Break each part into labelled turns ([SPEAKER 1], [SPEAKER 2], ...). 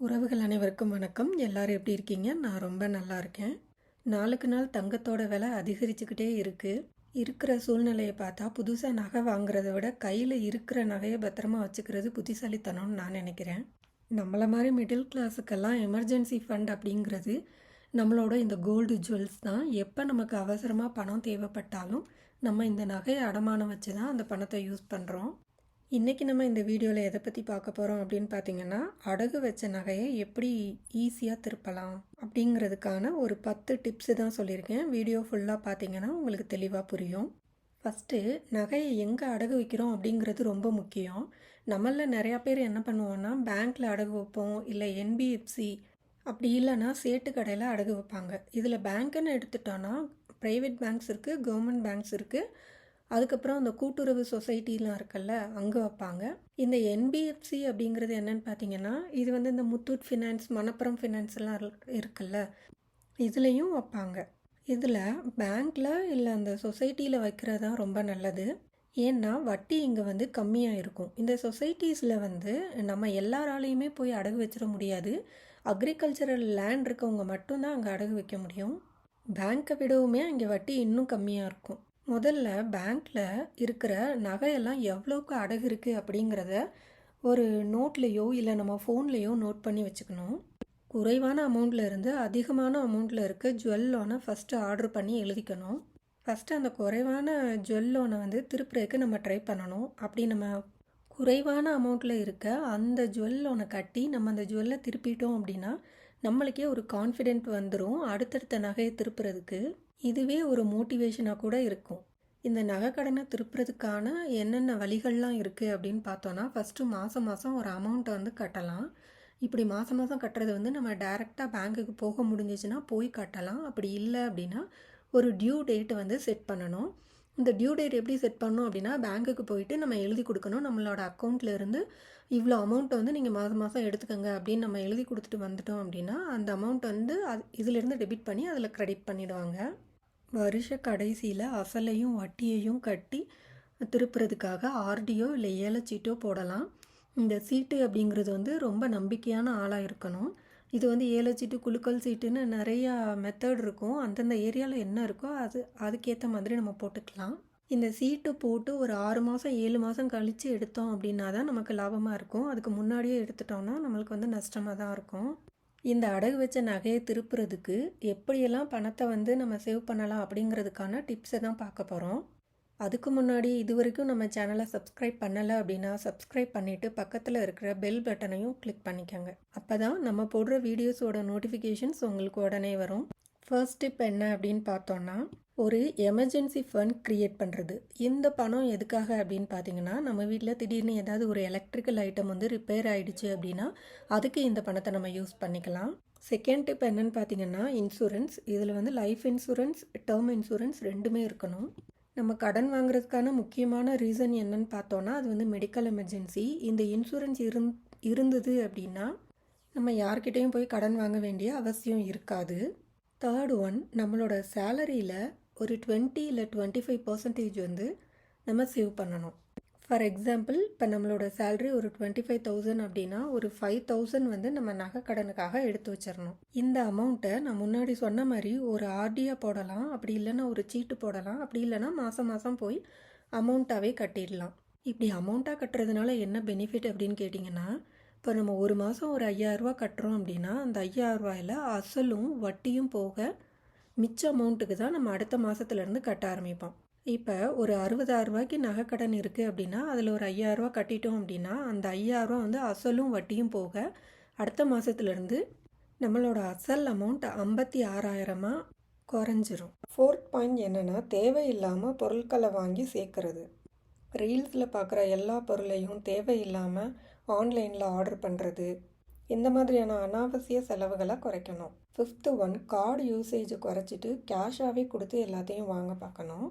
[SPEAKER 1] உறவுகள் அனைவருக்கும் வணக்கம். எல்லாரும் எப்படி இருக்கீங்க? நான் ரொம்ப நல்லா இருக்கேன். நாளுக்கு நாள் தங்கத்தோட விலை அதிகரிச்சுக்கிட்டே இருக்குது இருக்கிற சூழ்நிலையை பார்த்தா புதுசாக நகை வாங்குறத விட கையில் இருக்கிற நகையை பத்திரமா வச்சுக்கிறது புத்திசாலித்தனம்னு நான் நினைக்கிறேன். நம்மள மாதிரி மிடில் கிளாஸுக்கெல்லாம் எமர்ஜென்சி ஃபண்ட் அப்படிங்கிறது நம்மளோட இந்த கோல்டு ஜுவல்ஸ் தான். எப்போ நமக்கு அவசரமாக பணம் தேவைப்பட்டாலும் நம்ம இந்த நகையை அடமானம் வச்சு தான் அந்த பணத்தை யூஸ் பண்ணுறோம் இன்றைக்கி நம்ம இந்த வீடியோவில் எதை பற்றி பார்க்க போகிறோம் அப்படின்னு பார்த்தீங்கன்னா அடகு வச்ச நகையை எப்படி ஈஸியாக திருப்பலாம் அப்படிங்கிறதுக்கான ஒரு பத்து டிப்ஸு தான் சொல்லியிருக்கேன். வீடியோ ஃபுல்லாக பார்த்தீங்கன்னா உங்களுக்கு தெளிவாக புரியும். ஃபஸ்ட்டு நகையை எங்கே அடகு வைக்கிறோம் அப்படிங்கிறது ரொம்ப முக்கியம். நம்மளில் நிறையா பேர் என்ன பண்ணுவோன்னா பேங்க்கில் அடகு வைப்போம் இல்லை என்பிஎஃப்சி அப்படி இல்லைன்னா சேட்டு கடையில் அடகு வைப்பாங்க. இதில் பேங்க்குன்னு எடுத்துட்டோன்னா ப்ரைவேட் பேங்க்ஸ் இருக்குது கவர்மெண்ட் பேங்க்ஸ் இருக்குது அதுக்கப்புறம் அந்த கூட்டுறவு சொசைட்டிலாம் இருக்குல்ல அங்கே வைப்பாங்க. இந்த என்பிஎஃப்சி அப்படிங்கிறது என்னன்னு பார்த்தீங்கன்னா இது வந்து இந்த முத்தூட் ஃபினான்ஸ் மணப்புறம் ஃபினான்ஸ் எல்லாம் இருக்குல்ல இதுலேயும் வைப்பாங்க. இதில் பேங்க்கில் இல்லை அந்த சொசைட்டியில் வைக்கிறது தான் ரொம்ப நல்லது. ஏன்னா வட்டி இங்கே வந்து கம்மியாக இருக்கும் இந்த சொசைட்டிஸில் வந்து நம்ம எல்லாராலையுமே போய் அடகு வச்சிட முடியாது. அக்ரிகல்ச்சரல் லேண்ட் இருக்கவங்க மட்டும்தான் அங்கே அடகு வைக்க முடியும். பேங்க்கை விடவுமே அங்கே வட்டி இன்னும் கம்மியாக இருக்கும் முதல்ல பேங்க்கில் இருக்கிற நகையெல்லாம் எவ்வளோக்கு அடகு இருக்குது அப்படிங்கிறத ஒரு நோட்லேயோ இல்லை நம்ம ஃபோன்லேயோ நோட் பண்ணி வச்சுக்கணும். குறைவான அமௌண்ட்டில் இருந்து அதிகமான அமௌண்ட்டில் இருக்க ஜுவல் லோனை ஃபஸ்ட்டு ஆர்டர் பண்ணி எழுதிக்கணும். ஃபஸ்ட்டு அந்த குறைவான ஜுவல் லோனை வந்து திருப்புறதுக்கு நம்ம ட்ரை பண்ணணும். அப்படி நம்ம குறைவான அமௌண்ட்டில் இருக்க அந்த ஜுவல் லோனை கட்டி நம்ம அந்த ஜுவல்லை திருப்பிட்டோம் அப்படின்னா நம்மளுக்கே ஒரு கான்ஃபிடென்ட் வந்துடும் அடுத்தடுத்த நகையை திருப்புறதுக்கு. இதுவே ஒரு மோட்டிவேஷனாக கூட இருக்கும். இந்த நகைக்கடனை திருப்புறதுக்கான என்னென்ன வழிகள்லாம் இருக்குது அப்படின்னு பார்த்தோன்னா ஃபஸ்ட்டு மாதம் மாதம் ஒரு அமௌண்ட்டை வந்து கட்டலாம். இப்படி மாதம் மாதம் கட்டுறது வந்து நம்ம டைரெக்டாக பேங்க்குக்கு போக முடிஞ்சிச்சுன்னா போய் கட்டலாம். அப்படி இல்லை அப்படின்னா ஒரு டியூ டேட் வந்து செட் பண்ணணும். இந்த டியூ டேட் எப்படி செட் பண்ணணும் அப்படின்னா பேங்க்குக்கு போயிட்டு நம்ம எழுதி கொடுக்கணும். நம்மளோட அக்கௌண்ட்டில் இருந்து இவ்வளோ அமௌண்ட்டை வந்து நீங்கள் மாதம் மாதம் எடுத்துக்கோங்க அப்படின்னு நம்ம எழுதி கொடுத்துட்டு வந்துட்டோம் அப்படின்னா அந்த அமௌண்ட் வந்து அது இதிலேருந்து டெபிட் பண்ணி அதில் க்ரெடிட் பண்ணிவிடுவாங்க வருஷ கடைசியில் அசலையும் வட்டியையும் கட்டி திருப்புறதுக்காக ஆர்டியோ இல்லை ஏலச்சீட்டோ போடலாம். இந்த சீட்டு அப்படிங்கிறது வந்து ரொம்ப நம்பிக்கையான ஆளாக இருக்கணும். இது வந்து ஏலச்சீட்டு குலுக்கல் சீட்டுன்னு நிறையா மெத்தட் இருக்கும். அந்தந்த ஏரியாவில் என்ன இருக்கோ அது அதுக்கேற்ற மாதிரி நம்ம போட்டுக்கலாம். இந்த சீட்டு போட்டு ஒரு ஆறு மாதம் ஏழு மாதம் கழித்து எடுத்தோம் அப்படின்னா தான் நமக்கு லாபமாக இருக்கும். அதுக்கு முன்னாடியே எடுத்துட்டோம்னா நம்மளுக்கு வந்து நஷ்டமாக தான் இருக்கும். இந்த அடகு வச்ச நகையை திருப்புறதுக்கு எப்படியெல்லாம் பணத்தை வந்து நம்ம சேவ் பண்ணலாம் அப்படிங்கிறதுக்கான டிப்ஸை தான் பார்க்க போகிறோம் அதுக்கு முன்னாடி இது வரைக்கும் நம்ம சேனலை சப்ஸ்கிரைப் பண்ணலை அப்படின்னா சப்ஸ்கிரைப் பண்ணிவிட்டு பக்கத்தில் இருக்கிற பெல் பட்டனையும் கிளிக் பண்ணிக்கோங்க. அப்போ தான் நம்ம போடுற வீடியோஸோட நோட்டிஃபிகேஷன்ஸ் உங்களுக்கு உடனே வரும். ஃபர்ஸ்ட் டிப் என்ன அப்படின்னு பார்த்தோன்னா ஒரு எமர்ஜென்சி ஃபண்ட் க்ரியேட் பண்ணுறது இந்த பணம் எதுக்காக அப்படின்னு பார்த்தீங்கன்னா நம்ம வீட்டில் திடீர்னு ஏதாவது ஒரு எலக்ட்ரிக்கல் ஐட்டம் வந்து ரிப்பேர் ஆகிடுச்சு அப்படின்னா அதுக்கு இந்த பணத்தை நம்ம யூஸ் பண்ணிக்கலாம். செகண்ட் டிப் என்னன்னு பார்த்தீங்கன்னா இன்சூரன்ஸ் இதில் வந்து லைஃப் இன்சூரன்ஸ் டேர்ம் இன்சூரன்ஸ் ரெண்டுமே இருக்கணும். நம்ம கடன் வாங்குறதுக்கான முக்கியமான ரீசன் என்னன்னு பார்த்தோன்னா அது வந்து மெடிக்கல் எமர்ஜென்சி இந்த இன்சூரன்ஸ் இருந் இருந்தது அப்படின்னா நம்ம யார்கிட்டேயும் போய் கடன் வாங்க வேண்டிய அவசியம் இருக்காது. தேர்ட் ஒன் நம்மளோட சேலரியில் ஒரு டுவெண்ட்டி இல்லை டுவெண்ட்டி ஃபைவ் பர்சன்டேஜ் வந்து நம்ம சேவ் பண்ணணும். ஃபார் எக்ஸாம்பிள் இப்போ நம்மளோட சேல்ரி ஒரு டுவெண்ட்டி ஃபைவ் தௌசண்ட் அப்படின்னா ஒரு ஃபைவ் தௌசண்ட் வந்து நம்ம நகை கடனுக்காக எடுத்து வச்சிடணும். இந்த அமௌண்ட்டை நான் முன்னாடி சொன்ன மாதிரி ஒரு ஆர்டியாக போடலாம் அப்படி இல்லைன்னா ஒரு சீட்டு போடலாம் அப்படி இல்லைன்னா மாதம் மாதம் போய் அமௌண்ட்டாகவே கட்டிடலாம். இப்படி அமௌண்ட்டாக கட்டுறதுனால என்ன பெனிஃபிட் அப்படின்னு கேட்டிங்கன்னா இப்போ நம்ம ஒரு மாதம் ஒரு ஐயாயிரரூவா கட்டுறோம் அப்படின்னா அந்த ஐயாயிரரூவாயில் அசலும் வட்டியும் போக மிச்ச அமௌண்ட்டுக்கு தான் நம்ம அடுத்த மாதத்துலேருந்து கட்ட ஆரம்பிப்போம். இப்போ ஒரு அறுபதாயிரம் ரூபாய்க்கு நகைக்கடன் இருக்குது அப்படின்னா அதில் ஒரு ஐயாயிரரூவா கட்டிட்டோம் அப்படின்னா அந்த ஐயாயிரரூவா வந்து அசலும் வட்டியும் போக அடுத்த மாதத்துலேருந்து நம்மளோட அசல் அமௌண்ட் ஐம்பத்தி ஆறாயிரமாக குறைஞ்சிரும். ஃபோர்த் பாயிண்ட் என்னென்னா தேவையில்லாமல் பொருட்களை வாங்கி சேர்க்கறது. ரீல்ஸில் பார்க்குற எல்லா பொருளையும் தேவையில்லாமல் ஆன்லைனில் ஆர்டர் பண்ணுறது இந்த மாதிரியான அனாவசிய செலவுகளை குறைக்கணும்? ஃபிஃப்த்து ஒன் கார்டு யூசேஜ் குறைச்சிட்டு கேஷாகவே கொடுத்து எல்லாத்தையும் வாங்க பார்க்கணும்.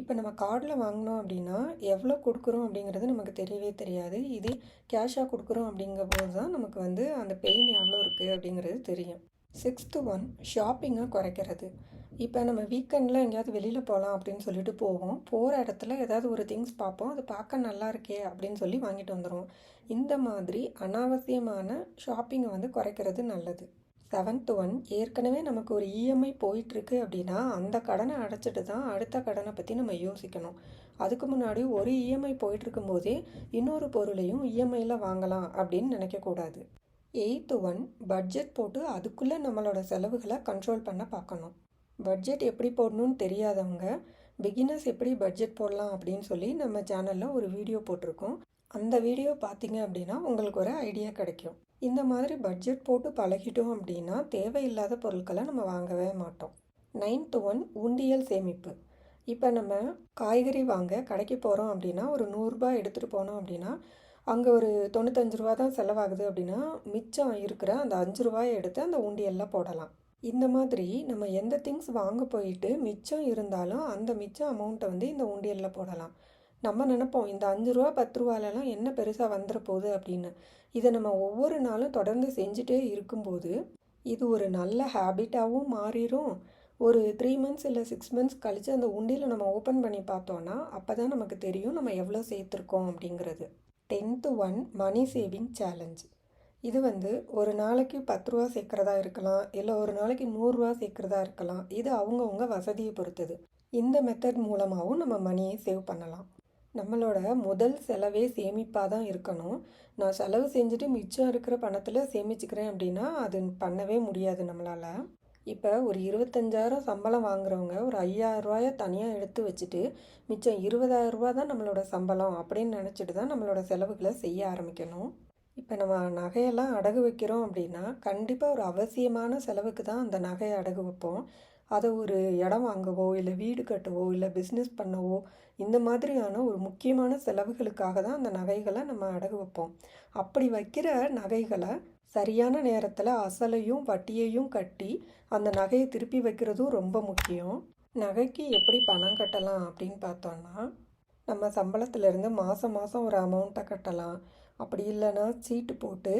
[SPEAKER 1] இப்போ நம்ம கார்டில் வாங்கினோம் அப்படின்னா எவ்வளோ கொடுக்குறோம் அப்படிங்கிறது நமக்கு தெரியவே தெரியாது. இதே கேஷாக கொடுக்குறோம் அப்படிங்கும்போது தான் நமக்கு வந்து அந்த பெயின் எவ்வளோ இருக்குது அப்படிங்கிறது தெரியும். சிக்ஸ்த்து ஒன் ஷாப்பிங்கை குறைக்கிறது. இப்போ நம்ம வீக்கெண்டில் எங்கேயாவது வெளியில் போகலாம் அப்படின்னு சொல்லிட்டு போவோம். போகிற இடத்துல ஏதாவது ஒரு திங்ஸ் பார்ப்போம். அது பார்க்க நல்லா இருக்கே அப்படின்னு சொல்லி வாங்கிட்டு வந்துடுவோம் இந்த மாதிரி அனாவசியமான ஷாப்பிங்கை வந்து குறைக்கிறது நல்லது. செவன்த் ஒன் ஏற்கனவே நமக்கு ஒரு இஎம்ஐ போயிட்டுருக்கு அப்படின்னா அந்த கடனை அடைச்சிட்டு தான் அடுத்த கடனை பற்றி நம்ம யோசிக்கணும். அதுக்கு முன்னாடி ஒரு இஎம்ஐ போயிட்டுருக்கும் போதே இன்னொரு பொருளையும் இஎம்ஐயில் வாங்கலாம் அப்படின்னு நினைக்கக்கூடாது எயித்து ஒன் பட்ஜெட் போட்டு அதுக்குள்ளே நம்மளோட செலவுகளை கண்ட்ரோல் பண்ண பார்க்கணும். பட்ஜெட் எப்படி போடணும்னு தெரியாதவங்க பிகினர்ஸ் எப்படி பட்ஜெட் போடலாம் அப்படின்னு சொல்லி நம்ம சேனலில் ஒரு வீடியோ போட்டிருக்கோம். அந்த வீடியோ பார்த்தீங்க அப்படின்னா உங்களுக்கு ஒரு ஐடியா கிடைக்கும். இந்த மாதிரி பட்ஜெட் போட்டு பழகிட்டோம் அப்படின்னா தேவையில்லாத பொருட்களை நம்ம வாங்கவே மாட்டோம். நைன்த் ஒன் உண்டியல் சேமிப்பு. இப்போ நம்ம காய்கறி வாங்க கடைக்கு போகிறோம் அப்படின்னா ஒரு நூறுரூபா எடுத்துகிட்டு போனோம் அப்படின்னா அங்கே ஒரு தொண்ணூத்தஞ்சு ரூபா தான் செலவாகுது அப்படின்னா மிச்சம் இருக்கிற அந்த அஞ்சு ரூபாயை எடுத்து அந்த உண்டியலில் போடலாம். இந்த மாதிரி நம்ம எந்த திங்ஸ் வாங்க போயிட்டு மிச்சம் இருந்தாலும் அந்த மிச்சம் அமௌண்ட்டை வந்து இந்த உண்டியலில் போடலாம். நம்ம நினைப்போம் இந்த அஞ்சு ரூபா பத்து ரூபாலலாம் என்ன பெருசாக வந்துட போகுது அப்படின்னு. இதை நம்ம ஒவ்வொரு நாளும் தொடர்ந்து செஞ்சுட்டே இருக்கும்போது இது ஒரு நல்ல ஹேபிட்டாகவும் மாறிடும் ஒரு த்ரீ மந்த்ஸ் இல்லை சிக்ஸ் மந்த்ஸ் கழித்து அந்த உண்டியில் நம்ம ஓப்பன் பண்ணி பார்த்தோன்னா அப்போ தான் நமக்கு தெரியும் நம்ம எவ்வளோ சேர்த்துருக்கோம் அப்படிங்கிறது. Tenth one money saving challenge இது வந்து ஒரு நாளைக்கு பத்து ரூபா சேர்க்குறதா இருக்கலாம் இல்லை ஒரு நாளைக்கு நூறுரூவா சேர்க்குறதா இருக்கலாம். இது அவங்கவுங்க வசதியை பொறுத்தது. இந்த மெத்தட் மூலமாகவும் நம்ம மணியை சேவ் பண்ணலாம். நம்மளோட முதல் செலவே சேமிப்பாக தான் இருக்கணும். நான் செலவு செஞ்சுட்டு மிச்சம் இருக்கிற பணத்தில் சேமிச்சுக்கிறேன் அப்படின்னா அது பண்ணவே முடியாது நம்மளால். இப்போ ஒரு இருபத்தஞ்சாயிரம் சம்பளம் வாங்குறவங்க ஒரு ஐயாயிரரூவாயை தனியாக எடுத்து வச்சுட்டு மிச்சம் இருபதாயிரரூபா தான் நம்மளோட சம்பளம் அப்படின்னு நினச்சிட்டு தான் நம்மளோட செலவுகளை செய்ய ஆரம்பிக்கணும். இப்போ நம்ம நகையெல்லாம் அடகு வைக்கிறோம் அப்படின்னா கண்டிப்பாக ஒரு அவசியமான செலவுக்கு தான் அந்த நகையை அடகு வைப்போம். அதை ஒரு இடம் வாங்கவோ இல்லை வீடு கட்டவோ இல்லை பிஸ்னஸ் பண்ணவோ இந்த மாதிரியான ஒரு முக்கியமான செலவுகளுக்காக தான் அந்த நகைகளை நம்ம அடகு வைப்போம். அப்படி வைக்கிற நகைகளை சரியான நேரத்தில் அசலையும் வட்டியையும் கட்டி அந்த நகையை திருப்பி வைக்கிறதும் ரொம்ப முக்கியம். நகைக்கு எப்படி பணம் கட்டலாம் அப்படின்னு பார்த்தோன்னா நம்ம சம்பளத்திலேருந்து மாதம் மாதம் ஒரு அமௌண்ட்டை கட்டலாம். அப்படி இல்லைன்னா சீட்டு போட்டு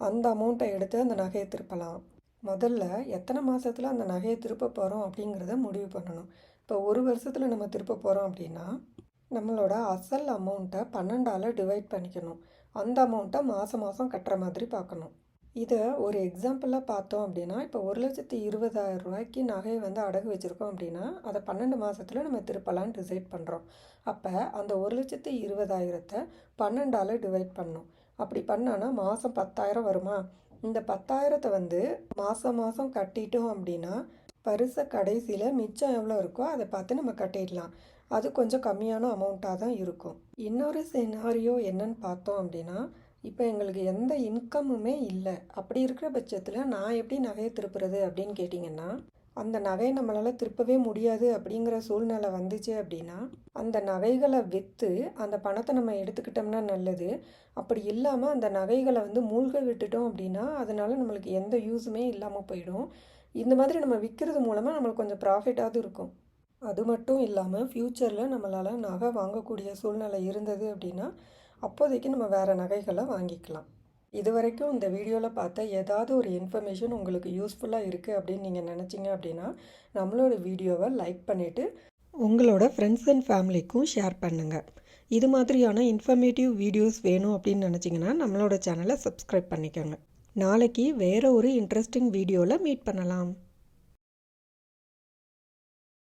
[SPEAKER 1] அந்த அமௌண்ட்டை எடுத்து அந்த நகையை திருப்பலாம். முதல்ல எத்தனை மாதத்தில் அந்த நகையை திருப்ப போகிறோம் அப்படிங்கிறத முடிவு பண்ணணும். இப்போ ஒரு வருஷத்தில் நம்ம திருப்ப போகிறோம் அப்படின்னா நம்மளோட அசல் அமௌண்ட்டை பன்னெண்டால் டிவைட் பண்ணிக்கணும். அந்த அமௌண்ட்டை மாதம் மாதம் கட்டுற மாதிரி பார்க்கணும். இதை ஒரு எக்ஸாம்பிளாக பார்த்தோம் அப்படின்னா இப்போ ஒரு லட்சத்தி இருபதாயிரம் ரூபாய்க்கு நகையை வந்து அடகு வச்சுருக்கோம் அப்படின்னா அதை பன்னெண்டு மாதத்தில் நம்ம திருப்பலான்னு டிசைட் பண்ணுறோம் அப்போ அந்த ஒரு லட்சத்தி இருபதாயிரத்தை பன்னெண்டால் டிவைட் பண்ணணும். அப்படி பண்ணோன்னா மாதம் பத்தாயிரம் வருமா? இந்த பத்தாயிரத்தை வந்து மாதம் மாதம் கட்டிட்டோம் அப்படின்னா பரிசை கடைசியில் மிச்சம் எவ்வளோ இருக்கோ அதை பார்த்து நம்ம கட்டிடலாம். அது கொஞ்சம் கம்மியான அமௌண்ட்டாக தான் இருக்கும். இன்னொரு செனாரியோ என்னன்னு பார்த்தோம் அப்படின்னா இப்போ எங்களுக்கு எந்த இன்கம்முமே இல்லை. அப்படி இருக்கிற பட்சத்தில் நான் எப்படி நகையை திருப்புறது அப்படின்னு கேட்டிங்கன்னா அந்த நகையை நம்மளால் திருப்பவே முடியாது அப்படிங்கிற சூழ்நிலை வந்துச்சு அப்படின்னா அந்த நகைகளை விற்று அந்த பணத்தை நம்ம எடுத்துக்கிட்டோம்னா நல்லது. அப்படி இல்லாமல் அந்த நகைகளை வந்து மூழ்க விட்டுட்டோம் அப்படின்னா அதனால் நம்மளுக்கு எந்த யூஸுமே இல்லாமல் போயிடும். இந்த மாதிரி நம்ம விற்கிறது மூலமாக நம்மளுக்கு கொஞ்சம் ப்ராஃபிட்டாவது இருக்கும். அது மட்டும் இல்லாமல் ஃப்யூச்சரில் நம்மளால் நகை வாங்கக்கூடிய சூழ்நிலை இருந்தது அப்படின்னா அப்போதைக்கு நம்ம வேறு நகைகளை வாங்கிக்கலாம். இது வரைக்கும் இந்த வீடியோவில் பார்த்த ஏதாவது ஒரு இன்ஃபர்மேஷன் உங்களுக்கு யூஸ்ஃபுல்லாக இருக்குது அப்படின்னு நீங்கள் நினச்சிங்க அப்படின்னா நம்மளோட வீடியோவை லைக் பண்ணிவிட்டு உங்களோட ஃப்ரெண்ட்ஸ் அண்ட் ஃபேமிலிக்கும் ஷேர் பண்ணுங்கள் இது மாதிரியான இன்ஃபர்மேட்டிவ் வீடியோஸ் வேணும் அப்படின்னு நினச்சிங்கன்னா நம்மளோட சேனலை சப்ஸ்கிரைப் பண்ணிக்கோங்க. நாளைக்கு வேறு ஒரு இன்ட்ரெஸ்டிங் வீடியோவில் மீட் பண்ணலாம்.